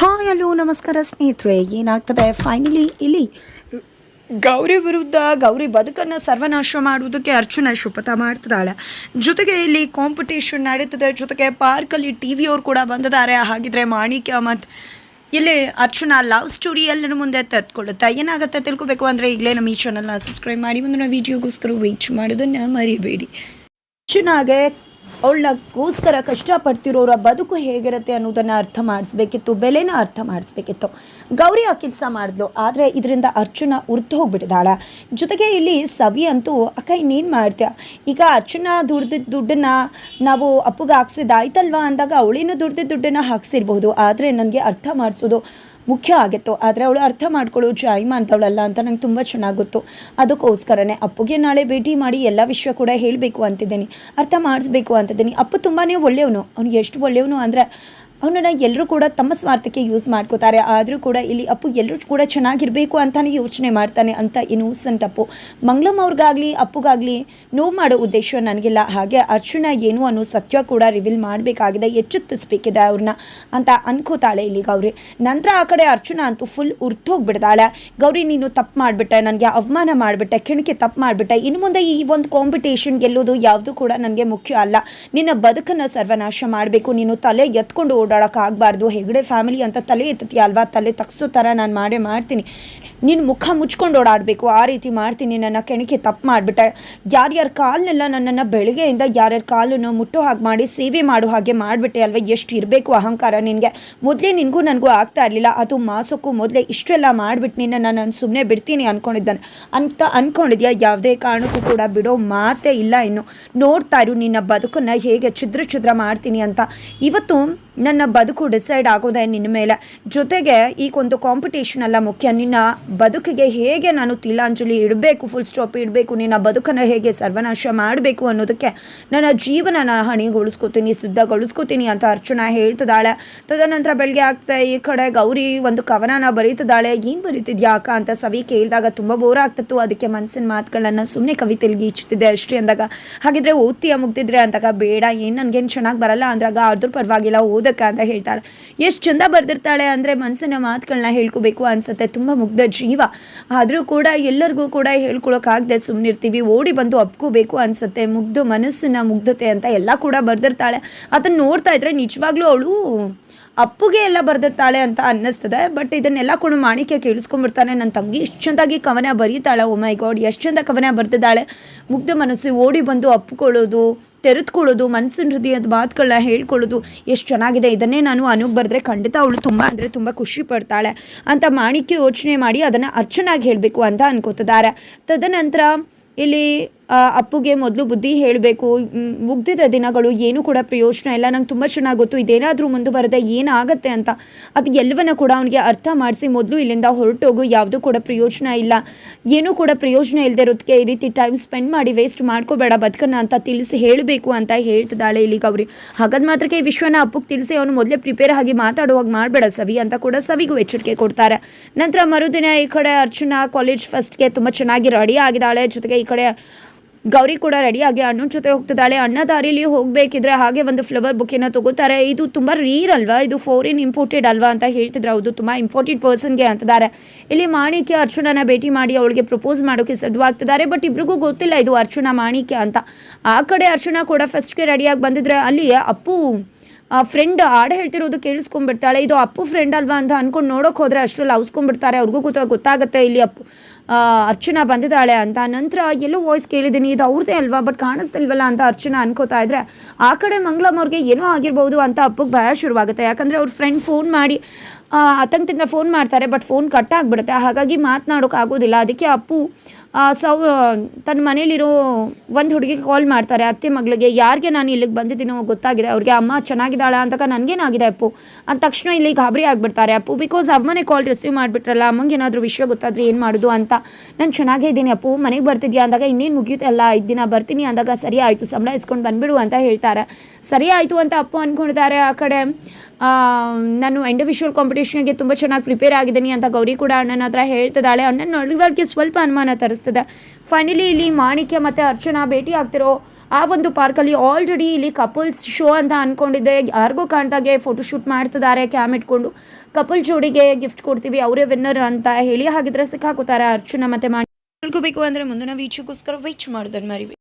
Hi, hello, ನಮಸ್ಕಾರ ಸ್ನೇಹಿತರೆ. ಏನಾಗ್ತದೆ? ಫೈನಲಿ ಇಲ್ಲಿ ಗೌರಿ ವಿರುದ್ಧ ಗೌರಿ ಬದುಕನ್ನು ಸರ್ವನಾಶ ಮಾಡುವುದಕ್ಕೆ ಅರ್ಜುನ ಶಪಥ ಮಾಡ್ತಿದ್ದಾಳೆ. ಜೊತೆಗೆ ಇಲ್ಲಿ ಕಾಂಪಿಟೇಷನ್ ನಡೀತದೆ. ಜೊತೆಗೆ ಪಾರ್ಕಲ್ಲಿ ಟಿ ವಿಯವ್ರು ಕೂಡ ಬಂದಿದ್ದಾರೆ. ಹಾಗಿದ್ರೆ ಮಾಣಿಕ್ಯ ಮತ್ತು ಇಲ್ಲಿ ಅರ್ಚನಾ ಲವ್ ಸ್ಟೋರಿ ಎಲ್ಲರ ಮುಂದೆ ತತ್ಕೊಳ್ಳುತ್ತೆ ಏನಾಗುತ್ತೆ ತಿಳ್ಕೊಬೇಕು ಅಂದರೆ ಈಗಲೇ ನಮ್ಮ ಈ ಚಾನಲ್ನ ಸಬ್ಸ್ಕ್ರೈಬ್ ಮಾಡಿ. ಮುಂದಿನ ವೀಡಿಯೋಗೋಸ್ಕರ ವೀಚ್ ಮಾಡೋದನ್ನು ಮರಿಬೇಡಿ. ಅರ್ಚನಾಗೆ ಅವಳಗೋಸ್ಕರ ಕಷ್ಟಪಡ್ತಿರೋರ ಬದುಕು ಹೇಗಿರುತ್ತೆ ಅನ್ನೋದನ್ನು ಅರ್ಥ ಮಾಡಿಸ್ಬೇಕಿತ್ತು, ಬೆಲೆನ ಅರ್ಥ ಮಾಡಿಸ್ಬೇಕಿತ್ತು. ಗೌರಿ ಆ ಕೆಲಸ ಮಾಡಿದ್ಲು, ಆದರೆ ಇದರಿಂದ ಅರ್ಜುನ ಉರ್ದು ಹೋಗ್ಬಿಟ್ಟಿದ್ದಾಳೆ. ಜೊತೆಗೆ ಇಲ್ಲಿ ಸವಿ ಅಂತೂ, ಅಕ್ಕ, ಇನ್ನೇನು ಮಾಡ್ತೀಯ? ಈಗ ಅರ್ಜುನ ದುಡ್ದಿದ್ದ ದುಡ್ಡನ್ನು ನಾವು ಅಪ್ಪಗೆ ಹಾಕ್ಸಿದ್ದಾಯ್ತಲ್ವಾ? ಅಂದಾಗ, ಅವಳೇನು ದುಡ್ದಿದ್ದ ದುಡ್ಡನ್ನು ಹಾಕ್ಸಿರ್ಬೋದು, ಆದರೆ ನನಗೆ ಅರ್ಥ ಮಾಡಿಸೋದು ಮುಖ್ಯ ಆಗಿತ್ತು, ಆದರೆ ಅವಳು ಅರ್ಥ ಮಾಡ್ಕೊಳ್ಳೋ ಜಾಯಿಮ ಅಂತವಳಲ್ಲ ಅಂತ ನಂಗೆ ತುಂಬ ಚೆನ್ನಾಗಿ ಗೊತ್ತು. ಅದಕ್ಕೋಸ್ಕರನೇ ಅಪ್ಪುಗೆ ನಾಳೆ ಭೇಟಿ ಮಾಡಿ ಎಲ್ಲ ವಿಷಯ ಕೂಡ ಹೇಳಬೇಕು ಅಂತಿದ್ದೀನಿ. ಅರ್ಥ ಮಾಡಿಸ್ಬೇಕು ಅಂತಿದ್ದೀನಿ. ಅಪ್ಪು ತುಂಬಾ ಒಳ್ಳೆಯವನು. ಅವ್ನು ಎಷ್ಟು ಒಳ್ಳೆಯವನು ಅಂದರೆ ಅವನನ್ನು ಎಲ್ಲರೂ ಕೂಡ ತಮ್ಮ ಸ್ವಾರ್ಥಕ್ಕೆ ಯೂಸ್ ಮಾಡ್ಕೋತಾರೆ. ಆದರೂ ಕೂಡ ಇಲ್ಲಿ ಅಪ್ಪು ಎಲ್ಲರೂ ಕೂಡ ಚೆನ್ನಾಗಿರಬೇಕು ಅಂತಲೇ ಯೋಚನೆ ಮಾಡ್ತಾನೆ ಅಂತ ಇನ್ನೂಸೆಂಟ್ ಅಪ್ಪು. ಮಂಗಳಂ ಅವ್ರಿಗಾಗಲಿ, ಅಪ್ಪುಗಾಗಲಿ ನೋವು ಮಾಡೋ ಉದ್ದೇಶ ನನಗಿಲ್ಲ. ಹಾಗೆ ಅರ್ಜುನ ಏನು ಅನ್ನೋ ಸತ್ಯ ಕೂಡ ರಿವೀಲ್ ಮಾಡಬೇಕಾಗಿದೆ. ಎಚ್ಚೆತ್ತಿಸ್ಬೇಕಿದೆ ಅವ್ರನ್ನ ಅಂತ ಅನ್ಕೋತಾಳೆ ಇಲ್ಲಿ ಗೌರಿ. ನಂತರ ಆ ಕಡೆ ಅರ್ಜುನ ಅಂತೂ ಫುಲ್ ಉರ್ತೋಗ್ಬಿಡ್ತಾಳೆ ಗೌರಿ, ನೀನು ತಪ್ಪು ಮಾಡಿಬಿಟ್ಟೆ, ನನಗೆ ಅವಮಾನ ಮಾಡಿಬಿಟ್ಟೆ, ಕೆಣಕೆ ತಪ್ಪು ಮಾಡಿಬಿಟ್ಟೆ. ಇನ್ನು ಮುಂದೆ ಈ ಒಂದು ಕಾಂಪಿಟೇಷನ್ ಗೆಲ್ಲೋದು ಯಾವುದು ಕೂಡ ನನಗೆ ಮುಖ್ಯ ಅಲ್ಲ. ನಿನ್ನ ಬದುಕನ್ನು ಸರ್ವನಾಶ ಮಾಡಬೇಕು. ನೀನು ತಲೆ ಎತ್ಕೊಂಡು ಓಡಾಡೋಕ್ಕಾಗಬಾರ್ದು ಹೆಗಡೆ ಫ್ಯಾಮಿಲಿ ಅಂತ ತಲೆ ಎತ್ತತಿ ಅಲ್ವಾ? ತಲೆ ತಗ್ಸೋ ಥರ ನಾನು ಮಾಡೇ ಮಾಡ್ತೀನಿ. ನಿನ್ನ ಮುಖ ಮುಚ್ಕೊಂಡು ಓಡಾಡಬೇಕು. ಆ ರೀತಿ ಮಾಡ್ತೀನಿ. ನನ್ನ ಕೆಣಕಿ ತಪ್ಪು ಮಾಡಿಬಿಟ್ಟೆ. ಯಾರ್ಯಾರ ಕಾಲನ್ನೆಲ್ಲ ನನ್ನನ್ನು ಬೆಳಗ್ಗೆಯಿಂದ ಯಾರ್ಯಾರ ಕಾಲನ್ನು ಮುಟ್ಟೋ ಹಾಗೆ ಮಾಡಿ ಸೇವೆ ಮಾಡೋ ಹಾಗೆ ಮಾಡಿಬಿಟ್ಟೆ ಅಲ್ವ? ಎಷ್ಟು ಇರಬೇಕು ಅಹಂಕಾರ ನಿನಗೆ? ಮೊದಲೇ ನಿನಗೂ ನನಗೂ ಆಗ್ತಾ ಇರಲಿಲ್ಲ. ಅದು ಮಾಸಕ್ಕೂ ಮೊದಲೇ ಇಷ್ಟೆಲ್ಲ ಮಾಡಿಬಿಟ್ಟು ನಿನ್ನ ನಾನು ಸುಮ್ಮನೆ ಬಿಡ್ತೀನಿ ಅಂದ್ಕೊಂಡಿದ್ದಾನೆ ಅಂತ ಅಂದ್ಕೊಂಡಿದ್ಯಾ ಯಾವುದೇ ಕಾರಣಕ್ಕೂ ಕೂಡ ಬಿಡೋ ಮಾತೇ ಇಲ್ಲ ಇನ್ನು. ನೋಡ್ತಾ ಇರು ನಿನ್ನ ಬದುಕನ್ನು ಹೇಗೆ ಛಿದ್ರ ಛಿದ್ರ ಮಾಡ್ತೀನಿ ಅಂತ. ಇವತ್ತು ನನ್ನ ಬದುಕು ಡಿಸೈಡ್ ಆಗೋದೇ ನಿನ್ನ ಮೇಲೆ. ಜೊತೆಗೆ ಈಗ ಒಂದು ಕಾಂಪಿಟೇಷನ್ ಅಲ್ಲ ಮುಖ್ಯ. ನಿನ್ನ ಬದುಕಿಗೆ ಹೇಗೆ ನಾನು ತಿಲಾಂಜಲಿ ಇಡಬೇಕು ಫುಲ್ ಸ್ಟಾಪ್ ಇಡಬೇಕು ನಿನ್ನ ಬದುಕನ್ನು ಹೇಗೆ ಸರ್ವನಾಶ ಮಾಡಬೇಕು ಅನ್ನೋದಕ್ಕೆ ನನ್ನ ಜೀವನನ ಹಣಿಗೊಳಿಸ್ಕೋತೀನಿ, ಸಿದ್ಧಗೊಳಿಸ್ಕೋತೀನಿ ಅಂತ ಅರ್ಚನಾ ಹೇಳ್ತಿದ್ದಾಳೆ. ತದನಂತರ ಬೆಳಗ್ಗೆ ಆಗ್ತಾ ಈ ಕಡೆ ಗೌರಿ ಒಂದು ಕವನನ ಬರೀತಿದ್ದಾಳೆ. ಏನು ಬರೀತಿದ್ಯಾ ಅಕ್ಕ ಅಂತ ಸವಿ ಕೇಳಿದಾಗ ತುಂಬ ಬೋರ್ ಆಗ್ತಿತ್ತು. ಅದಕ್ಕೆ ಮನಸ್ಸಿನ ಮಾತುಗಳನ್ನು ಸುಮ್ಮನೆ ಕವಿತೆಲಿ ಇಚ್ಚುತ್ತಿದ್ದೆ ಅಷ್ಟೇ ಅಂದಾಗ. ಹಾಗಿದ್ರೆ ಓದ್ತೀಯ ಮುಗ್ದಿದ್ರೆ ಅಂದಾಗ, ಬೇಡ, ಏನು ನನಗೇನು ಚೆನ್ನಾಗಿ ಬರಲ್ಲ ಅಂದಾಗ ಅದ್ರ ಪರವಾಗಿಲ್ಲ, ಓದಕ್ಕೆ ಅಂತ ಹೇಳ್ತಾಳೆ. ಎಷ್ಟು ಚಂದ ಬರೆದಿರ್ತಾಳೆ ಅಂದರೆ ಮನಸ್ಸಿನ ಮಾತುಗಳನ್ನ ಹೇಳ್ಕೋಬೇಕು ಅನ್ಸುತ್ತೆ. ತುಂಬ ಮುಗ್ಧ ಜೀವ. ಆದರೂ ಕೂಡ ಎಲ್ಲರಿಗೂ ಕೂಡ ಹೇಳ್ಕೊಳಕ್ಕಾಗದೆ ಸುಮ್ಮನಿರ್ತೀವಿ ಓಡಿ ಬಂದು ಅಪ್ಕೋಬೇಕು ಅನ್ಸುತ್ತೆ. ಮುಗ್ಧ ಮನಸ್ಸಿನ ಮುಗ್ಧತೆ ಅಂತ ಎಲ್ಲ ಕೂಡ ಬರೆದಿರ್ತಾಳೆ. ಅದನ್ನು ನೋಡ್ತಾ ಇದ್ರೆ ನಿಜವಾಗ್ಲೂ ಅವಳು ಅಪ್ಪುಗೆ ಎಲ್ಲ ಬರೆದಿರ್ತಾಳೆ ಅಂತ ಅನ್ನಿಸ್ತದೆ ಬಟ್ ಇದನ್ನೆಲ್ಲ ಕೂಡ ಮಾಣಿಕ್ಯ ಕೇಳಿಸ್ಕೊಂಡ್ಬಿಡ್ತಾನೆ. ನನ್ನ ತಂಗಿ ಎಷ್ಟು ಚೆಂದಾಗಿ ಕವನ ಬರೀತಾಳೆ. ಮೈ ಗಾಡ್ ಎಷ್ಟು ಚಂದ ಕವನ ಬರೆದಿದ್ದಾಳೆ. ಮುಗ್ಧ ಮನಸ್ಸು ಓಡಿ ಬಂದು ಅಪ್ಪುಕೊಳ್ಳೋದು, ತೆರೆದುಕೊಳ್ಳೋದು ಮನಸ್ಸಿನ ಹೃದಯದ ಮಾತುಗಳನ್ನ ಹೇಳ್ಕೊಳ್ಳೋದು, ಎಷ್ಟು ಚೆನ್ನಾಗಿದೆ. ಇದನ್ನೇ ನಾನು ಅನುಗ್ ಬರೆದ್ರೆ ಖಂಡಿತ ಅವಳು ತುಂಬ ಅಂದರೆ ತುಂಬ ಖುಷಿ ಪಡ್ತಾಳೆ ಅಂತ ಮಾಣಿಕ್ಯ ಯೋಚನೆ ಮಾಡಿ ಅದನ್ನು ಅರ್ಚನಾಗಿ ಹೇಳಬೇಕು ಅಂತ ಅನ್ಕೋತಿದ್ದಾರೆ. ತದನಂತರ ಇಲ್ಲಿ ಅಪ್ಪುಗೆ ಮೊದಲು ಬುದ್ಧಿ ಹೇಳಬೇಕು. ಮುಗ್ದಿದ ದಿನಗಳು, ಏನೂ ಕೂಡ ಪ್ರಯೋಜನ ಇಲ್ಲ. ನಂಗೆ ತುಂಬ ಚೆನ್ನಾಗಿ ಗೊತ್ತು. ಇದೇನಾದರೂ ಮುಂದುವರೆದ ಏನಾಗುತ್ತೆ ಅಂತ. ಅದು ಎಲ್ಲವನ್ನ ಕೂಡ ಅವನಿಗೆ ಅರ್ಥ ಮಾಡಿಸಿ ಮೊದಲು ಇಲ್ಲಿಂದ ಹೊರಟೋಗು. ಯಾವುದೂ ಕೂಡ ಪ್ರಯೋಜನ ಇಲ್ಲ. ಏನೂ ಕೂಡ ಪ್ರಯೋಜನ ಇಲ್ಲದೆ ಇರೋದಕ್ಕೆ ಈ ರೀತಿ ಟೈಮ್ ಸ್ಪೆಂಡ್ ಮಾಡಿ ವೇಸ್ಟ್ ಮಾಡ್ಕೋಬೇಡ ಬದುಕನ್ನ ಅಂತ ತಿಳಿಸಿ ಹೇಳಬೇಕು ಅಂತ ಹೇಳ್ತಿದ್ದಾಳೆ ಇಲ್ಲಿ ಗೌರಿ. ಹಾಗಾದ ಮಾತ್ರಕ್ಕೆ ಈ ವಿಶ್ವನ ಅಪ್ಪುಗೆ ತಿಳಿಸಿ ಅವನು ಮೊದಲೇ ಪ್ರಿಪೇರ್ ಆಗಿ ಮಾತಾಡುವಾಗ ಮಾಡಬೇಡ ಸವಿ ಅಂತ ಕೂಡ ಸವಿಗೂ ಎಚ್ಚರಿಕೆ ಕೊಡ್ತಾರೆ. ನಂತರ ಮರುದಿನ ಈ ಕಡೆ ಅರ್ಚನಾ ಕಾಲೇಜ್ ಫಸ್ಟ್ಗೆ ತುಂಬ ಚೆನ್ನಾಗಿ ರೆಡಿ ಆಗಿದ್ದಾಳೆ. ಜೊತೆಗೆ ಈ ಕಡೆ ಗೌರಿ ಕೂಡ ರೆಡಿಯಾಗಿ ಅಣ್ಣನ ಜೊತೆ ಹೋಗ್ತಿದ್ದಾಳೆ. ಅಣ್ಣ ದಾರಿಲಿ ಹೋಗಬೇಕಿದ್ರೆ ಹಾಗೆ ಒಂದು ಫ್ಲವರ್ ಬುಕ್ಕಿನ ತಗೋತಾರೆ. ಇದು ತುಂಬ ರೀರ್ ಅಲ್ವಾ? ಇದು ಫೋರಿನ್ ಇಂಪೋರ್ಟೆಡ್ ಅಲ್ವಾ ಅಂತ ಹೇಳ್ತಿದ್ರೆ. ಹೌದು, ತುಂಬ ಪರ್ಸನ್ ಪರ್ಸನ್ಗೆ ಅಂತಿದ್ದಾರೆ. ಇಲ್ಲಿ ಮಾಣಿಕ್ಯ ಅರ್ಚುನನ ಭೇಟಿ ಮಾಡಿ ಅವಳಿಗೆ ಪ್ರಪೋಸ್ ಮಾಡೋಕ್ಕೆ ಸಡ್ವಾಗ್ತಿದ್ದಾರೆ ಬಟ್ ಇಬ್ರಿಗೂ ಗೊತ್ತಿಲ್ಲ ಇದು ಅರ್ಚುನ, ಮಾಣಿಕ್ಯ ಅಂತ. ಆ ಕಡೆ ಅರ್ಚುನ ಕೂಡ ಫಸ್ಟ್ಗೆ ರೆಡಿಯಾಗಿ ಬಂದಿದ್ರೆ ಅಲ್ಲಿ ಅಪ್ಪು ಆ ಫ್ರೆಂಡ್ ಹಾಡು ಹೇಳ್ತಿರೋದು ಕೇಳಿಸ್ಕೊಂಡ್ಬಿಡ್ತಾಳೆ. ಇದು ಅಪ್ಪು ಫ್ರೆಂಡ್ ಅಲ್ವಾ ಅಂತ ಅನ್ಕೊಂಡು ನೋಡೋಕೆ ಹೋದ್ರೆ ಅಷ್ಟರಲ್ಲಿ ಅವಸ್ಕೊಂಡ್ಬಿಡ್ತಾರೆ ಅವ್ರಿಗೂ ಗೊತ್ತ, ಗೊತ್ತಾಗುತ್ತೆ ಇಲ್ಲಿ ಅಪ್ಪು ಅರ್ಚನಾ ಬಂದಿದ್ದಾಳೆ ಅಂತ. ನಂತರ ಎಲ್ಲೋ ವಾಯ್ಸ್ ಕೇಳಿದ್ದೀನಿ, ಇದು ಅವ್ರದ್ದೇ ಅಲ್ವಾ? ಬಟ್ ಕಾಣಿಸ್ತಿಲ್ವಲ್ಲ ಅಂತ ಅರ್ಚನಾ ಅನ್ಕೋತಾ ಇದ್ರೆ, ಆ ಕಡೆ ಮಂಗಳಮ್ಮ ಏನೋ ಆಗಿರ್ಬೋದು ಅಂತ ಅಪ್ಪಗೆ ಭಯ ಶುರುವಾಗುತ್ತೆ. ಯಾಕಂದರೆ ಅವ್ರ ಫ್ರೆಂಡ್ ಫೋನ್ ಮಾಡಿ ಆತಂಕದಿಂದ ಫೋನ್ ಮಾಡ್ತಾರೆ ಬಟ್ ಫೋನ್ ಕಟ್ ಆಗಿಬಿಡುತ್ತೆ. ಹಾಗಾಗಿ ಮಾತನಾಡೋಕ್ಕಾಗೋದಿಲ್ಲ ಅದಕ್ಕೆ ಅಪ್ಪು ಸೌ ತನ್ನ ಮನೇಲಿರೋ ಒಂದು ಹುಡುಗಿಗೆ ಕಾಲ್ ಮಾಡ್ತಾರೆ. ಅತ್ತೆ ಮಗಳಿಗೆ, ಯಾರಿಗೆ ನಾನು ಇಲ್ಲಿಗೆ ಬಂದಿದ್ದೀನೋ ಗೊತ್ತಾಗಿದೆ. ಅವ್ರಿಗೆ ಅಮ್ಮ ಚೆನ್ನಾಗಿದ್ದಾಳ ಅಂತಕ ನನಗೇನಾಗಿದೆ ಅಪ್ಪು? ಅಂದ ತಕ್ಷಣ ಇಲ್ಲಿ ಗಾಬರಿ ಆಗಿಬಿಡ್ತಾರೆ. ಅಪ್ಪು ಬಿಕಾಸ್ ಅಮ್ಮನೇ ಕಾಲ್ ರಿಸೀವ್ ಮಾಡಿಬಿಟ್ರಲ್ಲ, ಅಮ್ಮಂಗೆ ಏನಾದರೂ ವಿಷಯ ಗೊತ್ತಾದ್ರೆ ಏನು ಮಾಡೋದು ಅಂತ. ನಾನು ಚೆನ್ನಾಗೇ ಇದ್ದೀನಿ ಅಪ್ಪು. ಮನೆಗೆ ಬರ್ತಿದ್ಯಾ? ಅಂದಾಗ, ಇನ್ನೇನು ಮುಗಿಯುತ್ತಲ್ಲ ಐದು ದಿನ ಬರ್ತೀನಿ. ಅಂದಾಗ, ಸರಿ ಆಯಿತು, ಸಂಬಳ ಇಸ್ಕೊಂಡು ಬಂದ್ಬಿಡು ಅಂತ ಹೇಳ್ತಾರೆ. ಸರಿ ಆಯಿತು ಅಂತ ಅಪ್ಪು ಅಂದ್ಕೊಂಡಿದ್ದಾರೆ ಆ ಕಡೆ. ನಾನು ಇಂಡಿವಿಜುವಲ್ ಕಾಂಪಿಟೇಷನ್ಗೆ ತುಂಬ ಚೆನ್ನಾಗಿ ಪ್ರಿಪೇರ್ ಆಗಿದ್ದೀನಿ ಅಂತ ಗೌರಿ ಕೂಡ ಅಣ್ಣನ ಹತ್ರ ಹೇಳ್ತಿದ್ದಾಳೆ. ಅಣ್ಣನ ನಡುವಳಿಕೆ ಸ್ವಲ್ಪ ಅನುಮಾನ ತರಿಸ್ತದೆ. ಫೈನಲಿ ಇಲ್ಲಿ ಮಾಣಿಕ್ಯ ಮತ್ತು ಅರ್ಚನಾ ಭೇಟಿ ಆಗ್ತಿರೋ ಆ ಒಂದು ಪಾರ್ಕಲ್ಲಿ ಆಲ್ರೆಡಿ ಇಲ್ಲಿ ಕಪಲ್ಸ್ ಶೋ ಅಂತ ಅಂದ್ಕೊಂಡಿದ್ದೆ ಯಾರಿಗೂ ಕಾಣ್ದಾಗೆ ಫೋಟೋಶೂಟ್ ಮಾಡ್ತಿದ್ದಾರೆ ಕ್ಯಾಮ್ ಇಟ್ಕೊಂಡು. ಕಪಲ್ ಜೋಡಿಗೆ ಗಿಫ್ಟ್ ಕೊಡ್ತೀವಿ, ಅವರೇ ವಿನ್ನರ್ ಅಂತ ಹೇಳಿ. ಹಾಗಿದ್ರೆ ಸಿಕ್ಕಾಕೋತಾರೆ ಅರ್ಚನಾ ಮತ್ತೆ ಮಾಡಿ ಬೇಕು ಅಂದರೆ ಮುಂದಿನ ವೀಕ್ಷಕ್ಕೋಸ್ಕರ ವೆಯ್ಟ್ ಮಾಡೋದನ್ನು ಮರಿಬೇಕು